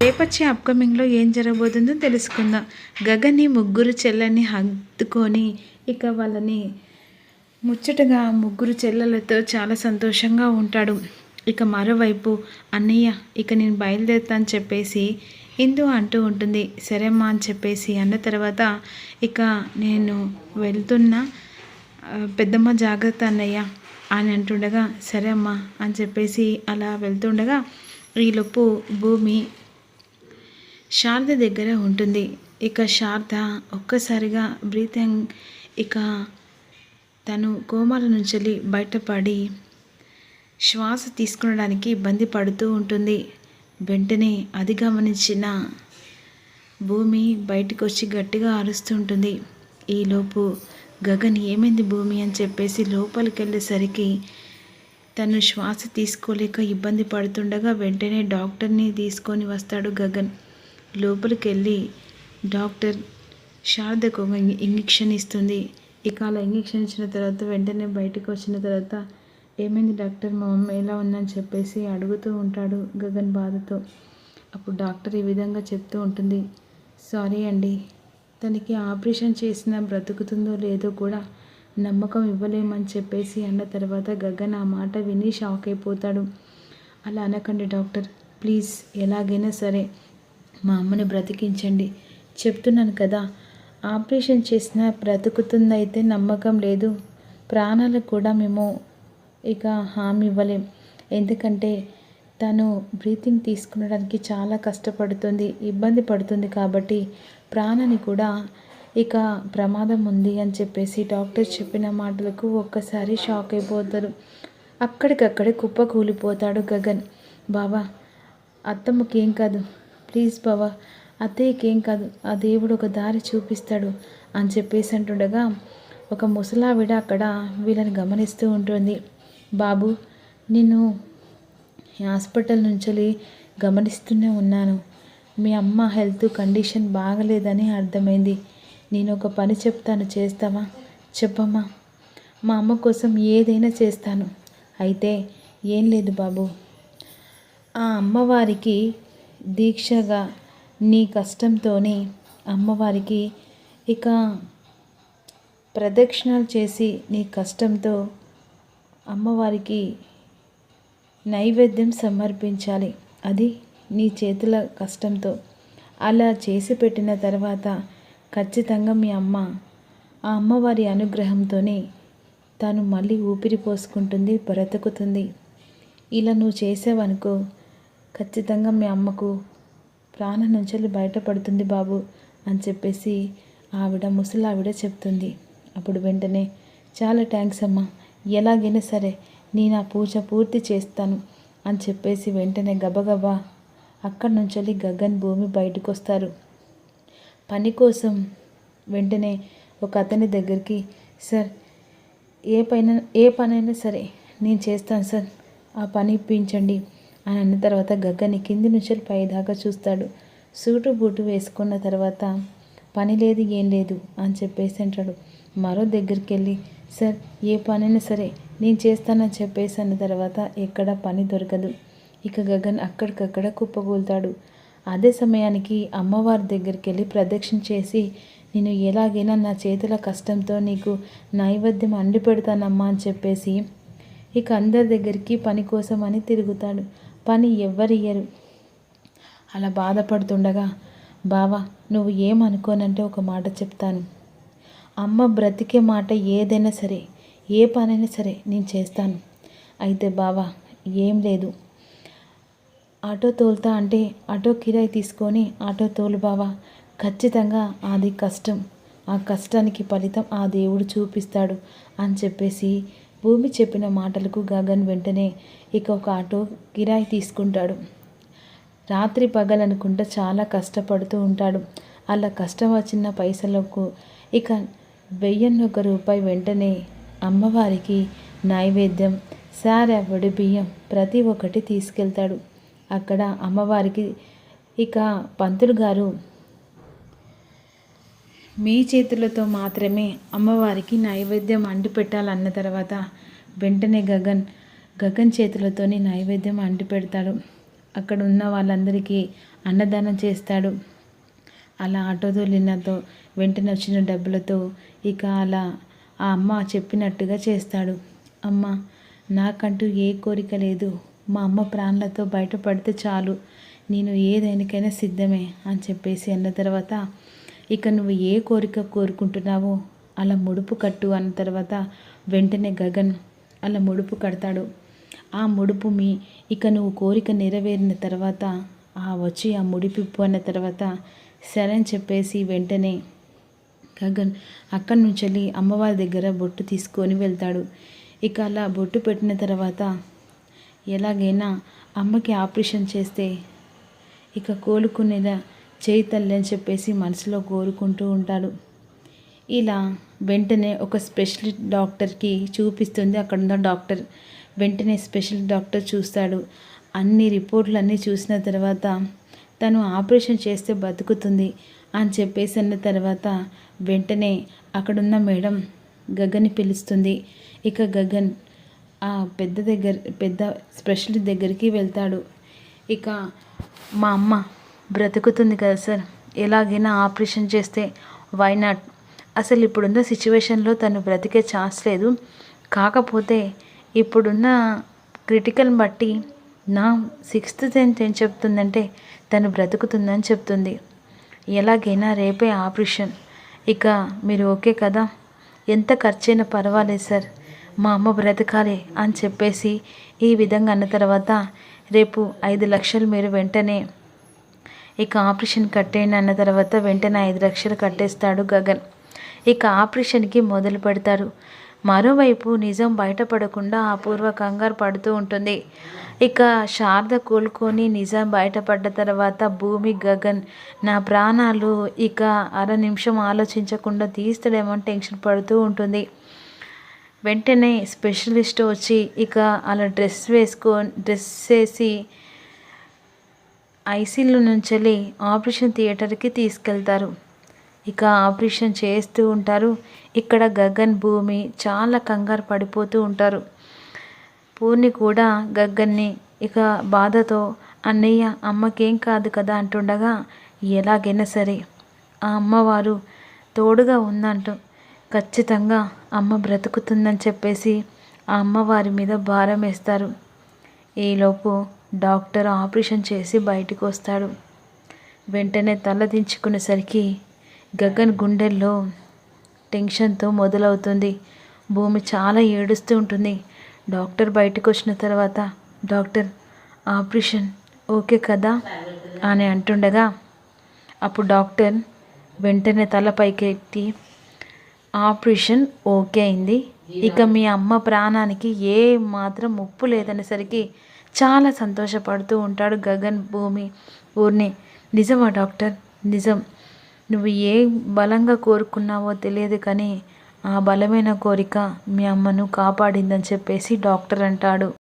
రేపొచ్చే అప్కమింగ్లో ఏం జరగబోతుందో తెలుసుకుందాం. గగన్ని ముగ్గురు చెల్లెల్ని హత్తుకొని ఇక వాళ్ళని ముచ్చటగా ముగ్గురు చెల్లెలతో చాలా సంతోషంగా ఉంటాడు. ఇక మరోవైపు అన్నయ్య ఇక నేను బయలుదేరుతా అని చెప్పేసి ఇందు అంటూ ఉంటుంది. సరేమ్మా అని చెప్పేసి అన్న తర్వాత ఇక నేను వెళ్తున్నా పెద్దమ్మ జాగ్రత్త అన్నయ్య అని అంటుండగా సరే అమ్మా అని చెప్పేసి అలా వెళ్తుండగా ఈలోపు భూమి శారద దగ్గర ఉంటుంది. ఇక శారద ఒక్కసారిగా బ్రీతింగ్ ఇక తను కోమాల నుంచి బయటపడి శ్వాస తీసుకునడానికి ఇబ్బంది పడుతూ ఉంటుంది. వెంటనే అది గమనించిన భూమి బయటకు వచ్చి గట్టిగా అరుస్తుంటుంది ఈలోపు గగన్ ఏమైంది భూమి అని చెప్పేసి లోపలికి వెళ్ళేసరికి తను శ్వాస తీసుకోలేక ఇబ్బంది పడుతుండగా వెంటనే డాక్టర్ని తీసుకొని వస్తాడు గగన్. లోపలికి వెళ్ళి డాక్టర్ శారదకు ఒక ఇంజక్షన్ ఇంజెక్షన్ ఇస్తుంది. ఇక అలా ఇంజక్షన్ ఇచ్చిన తర్వాత వెంటనే బయటకు వచ్చిన తర్వాత ఏమైంది డాక్టర్? మా మమ్మీ ఎలా ఉందని చెప్పేసి అడుగుతూ ఉంటాడు గగన్ బాధతో. అప్పుడు డాక్టర్ ఈ విధంగా చెప్తూ ఉంటుంది. సారీ అండి తనకి ఆపరేషన్ చేసినా బ్రతుకుతుందో లేదో కూడా నమ్మకం ఇవ్వలేమని చెప్పేసి అన్న తర్వాత గగన్ ఆ మాట విని షాక్ అయిపోతాడు. అలా అనకండి డాక్టర్ ప్లీజ్ ఎలాగైనా సరే మా అమ్మని బ్రతికించండి. చెప్తున్నాను కదా ఆపరేషన్ చేసినా బ్రతుకుతుందైతే నమ్మకం లేదు. ప్రాణాలకు కూడా మేము ఇక హామీ ఇవ్వలేం. ఎందుకంటే తను బ్రీతింగ్ తీసుకునడానికి చాలా కష్టపడుతుంది ఇబ్బంది పడుతుంది కాబట్టి ప్రాణాన్ని కూడా ఇక ప్రమాదం ఉంది అని చెప్పేసి డాక్టర్ చెప్పిన మాటలకు ఒక్కసారి షాక్ అయిపోతారు. అక్కడికక్కడే కుప్ప కూలిపోతాడు గగన్. బాబా అత్తమ్మకి ఏం కాదు. ప్లీజ్ బావా అత్తయ్యకేం కాదు ఆ దేవుడు ఒక దారి చూపిస్తాడు అని చెప్పేసి అంటుండగా ఒక ముసలావిడ అక్కడ వీళ్ళని గమనిస్తూ ఉంటుంది. బాబు నిన్ను హాస్పిటల్ నుంచి గమనిస్తూనే ఉన్నాను. మీ అమ్మ హెల్త్ కండిషన్ బాగలేదని అర్థమైంది. నేను ఒక పని చెప్తాను చేస్తావా? చెప్పమ్మా. మా అమ్మ కోసం ఏదైనా చేస్తాను. అయితే ఏం లేదు బాబు. ఆ అమ్మవారికి దీక్షగా నీ కష్టంతోనే అమ్మవారికి ఇక ప్రదక్షిణాలు చేసి నీ కష్టంతో అమ్మవారికి నైవేద్యం సమర్పించాలి. అది నీ చేతుల కష్టంతో. అలా చేసి పెట్టిన తర్వాత ఖచ్చితంగా మీ అమ్మ ఆ అమ్మవారి అనుగ్రహంతోనే తను మళ్ళీ ఊపిరి పోసుకుంటుంది బ్రతుకుతుంది. ఇలా నువ్వు చేసావనుకో ఖచ్చితంగా మీ అమ్మకు ప్రాణం నుంచి బయటపడుతుంది బాబు అని చెప్పేసి ఆవిడ ముసలావిడ చెప్తుంది. అప్పుడు వెంటనే చాలా థ్యాంక్స్ అమ్మా. ఎలాగైనా సరే నేను ఆ పూజ పూర్తి చేస్తాను అని చెప్పేసి వెంటనే గబగబా అక్కడి నుంచి గగన్ భూమి బయటకు వస్తారు పని కోసం వెంటనే ఒక అతని దగ్గరికి సార్ ఏ పైన ఏ పనైనా సరే నేను చేస్తాను సార్. ఆ పని ఇప్పించండి. అని అన్న తర్వాత గగ్గని కింది నుంచి పై దాకా చూస్తాడు. సూటు బూటు వేసుకున్న తర్వాత పని లేదు ఏం లేదు అని చెప్పేసి అంటాడు. మరో దగ్గరికి వెళ్ళి సార్ ఏ పనైనా సరే నేను చేస్తానని చెప్పేసి అన్న తర్వాత ఎక్కడ పని దొరకదు. ఇక గగన్ అక్కడికక్కడ కుప్పకూలుతాడు అదే సమయానికి అమ్మవారి దగ్గరికి వెళ్ళి ప్రదక్షిణ చేసి నేను ఎలాగైనా నా చేతుల కష్టంతో నీకు నైవేద్యం అండి పెడతానమ్మా అని చెప్పేసి ఇక అందరి దగ్గరికి పని కోసం అని తిరుగుతాడు. పని ఎవ్వరియ్యరు అలా బాధపడుతుండగా బావా నువ్వు ఏమనుకోనంటే ఒక మాట చెప్తాను. అమ్మ బ్రతికే మాట ఏదైనా సరే ఏ పనైనా సరే నేను చేస్తాను. అయితే బావా ఏం లేదు. ఆటో తోలుతా అంటే ఆటో కిరాయి తీసుకొని ఆటో తోలు బావా. ఖచ్చితంగా అది కష్టం. ఆ కష్టానికి ఫలితం ఆ దేవుడు చూపిస్తాడు అని చెప్పేసి భూమి చెప్పిన మాటలకు గగన్ వెంటనే ఇక ఒక ఆటో కిరాయి తీసుకుంటాడు. రాత్రి పగలనుకుంటా చాలా కష్టపడుతూ ఉంటాడు. అలా కష్టం వచ్చిన పైసలకు ఇక వెయ్యన్న ఒక రూపాయి వెంటనే అమ్మవారికి నైవేద్యం సారెవడి బియ్యం ప్రతి ఒక్కటి తీసుకెళ్తాడు. అక్కడ అమ్మవారికి ఇక పంతులు గారు మీ చేతులతో మాత్రమే అమ్మవారికి నైవేద్యం అంటిపెట్టాలన్న తర్వాత వెంటనే గగన్ గగన్ చేతులతోనే నైవేద్యం అంటి పెడతాడు అక్కడ ఉన్న వాళ్ళందరికీ అన్నదానం చేస్తాడు. అలా ఆటో తోలినతో వెంటనే వచ్చిన డబ్బులతో ఇక అలా ఆ అమ్మ చెప్పినట్టుగా చేస్తాడు. అమ్మ నాకంటూ ఏ కోరిక లేదు. మా అమ్మ ప్రాణాలతో బయటపడితే చాలు. నేను ఏదైనాకైనా సిద్ధమే అని చెప్పేసి అన్న తర్వాత ఇక నువ్వు ఏ కోరిక కోరుకుంటున్నావో అలా ముడుపు కట్టు అన్న తర్వాత వెంటనే గగన్ అలా ముడుపు కడతాడు. ఆ ముడుపు మీ ఇక నువ్వు కోరిక నెరవేరిన తర్వాత ఆ వచ్చి ఆ ముడిపిప్పు అన్న తర్వాత సరే అని చెప్పేసి వెంటనే గగన్ అక్కడి నుంచి వెళ్ళి అమ్మవారి దగ్గర బొట్టు తీసుకొని వెళ్తాడు. ఇక అలా బొట్టు పెట్టిన తర్వాత ఎలాగైనా అమ్మకి ఆపరేషన్ చేస్తే ఇక కోలుకునేలా చేయి తల్లి అని చెప్పేసి మనసులో కోరుకుంటూ ఉంటాడు. ఇలా వెంటనే ఒక స్పెషల్ డాక్టర్కి చూపిస్తుంది. అక్కడ ఉన్న డాక్టర్ వెంటనే స్పెషల్ డాక్టర్ చూస్తాడు. అన్ని రిపోర్ట్లు అన్నీ చూసిన తర్వాత తను ఆపరేషన్ చేస్తే బతుకుతుంది అని చెప్పేసి అన్న తర్వాత వెంటనే అక్కడున్న మేడం గగన్ని పిలుస్తుంది. ఇక గగన్ ఆ పెద్ద దగ్గర పెద్ద స్పెషలిస్ట్ దగ్గరికి వెళ్తాడు. ఇక మా అమ్మ బ్రతుకుతుంది కదా సార్. ఎలాగైనా ఆపరేషన్ చేస్తే వై నాట్ అసలు ఇప్పుడున్న సిచ్యువేషన్లో తను బ్రతికే ఛాన్స్ లేదు. కాకపోతే ఇప్పుడున్న క్రిటికల్ బట్టి నా సిక్స్త్ సెన్స్ ఏం చెప్తుందంటే తను బ్రతుకుతుందని చెప్తుంది. ఎలాగైనా రేపే ఆపరేషన్. ఇక మీరు ఓకే కదా? ఎంత ఖర్చైనా పర్వాలేదు సార్. మా అమ్మ బ్రతకాలి అని చెప్పేసి ఈ విధంగా అన్న తర్వాత రేపు ఐదు లక్షలు మీరు వెంటనే ఇక ఆపరేషన్ కట్టేయండి అన్న తర్వాత వెంటనే ఐదు లక్షలు కట్టేస్తాడు గగన్. ఇక ఆపరేషన్కి మొదలు పెడతారు. మరోవైపు నిజం బయటపడకుండా అపూర్వ కంగారు పడుతూ ఉంటుంది. ఇక శారద కోలుకొని నిజం బయటపడ్డ తర్వాత భూమి గగన్ నా ప్రాణాలు ఇక అర నిమిషం ఆలోచించకుండా తీస్తాడేమో టెన్షన్ పడుతూ ఉంటుంది. వెంటనే స్పెషలిస్ట్ వచ్చి ఇక అలా డ్రెస్ వేసుకొని డ్రెస్ వేసి ఐసీలో నుంచి ఆపరేషన్ థియేటర్కి తీసుకెళ్తారు. ఇక ఆపరేషన్ చేస్తూ ఉంటారు. ఇక్కడ గగన్ భూమి చాలా కంగారు పడిపోతూ ఉంటారు. పూర్ణి కూడా గగ్గన్ని ఇక బాధతో అన్నయ్య అమ్మకేం కాదు కదా అంటుండగా ఎలాగైనా సరే. ఆ అమ్మవారు తోడుగా ఉందంటూ ఖచ్చితంగా అమ్మ బ్రతుకుతుందని చెప్పేసి ఆ అమ్మవారి మీద భారం వేస్తారు. ఈలోపు డాక్టర్ ఆపరేషన్ చేసి బయటకు వస్తాడు. వెంటనే తల దించుకునేసరికి గగన్ గుండెల్లో టెన్షన్తో మొదలవుతుంది. భూమి చాలా ఏడుస్తూ ఉంటుంది. డాక్టర్ బయటకు వచ్చిన తర్వాత డాక్టర్ ఆపరేషన్ ఓకే కదా? అని అంటుండగా అప్పుడు డాక్టర్ వెంటనే తల పైకెత్తి ఆపరేషన్ ఓకే అయింది. ఇక మీ అమ్మ ప్రాణానికి ఏ మాత్రం ఉప్పు లేదనేసరికి చాలా సంతోషపడుతూ ఉంటాడు గగన్ భూమి ఊర్ని. నిజమా డాక్టర్? నిజం. నువ్వు ఏ బలంగా కోరుకున్నావో తెలియదు కానీ ఆ బలమైన కోరిక మీ అమ్మను కాపాడిందని చెప్పేసి డాక్టర్ అంటాడు.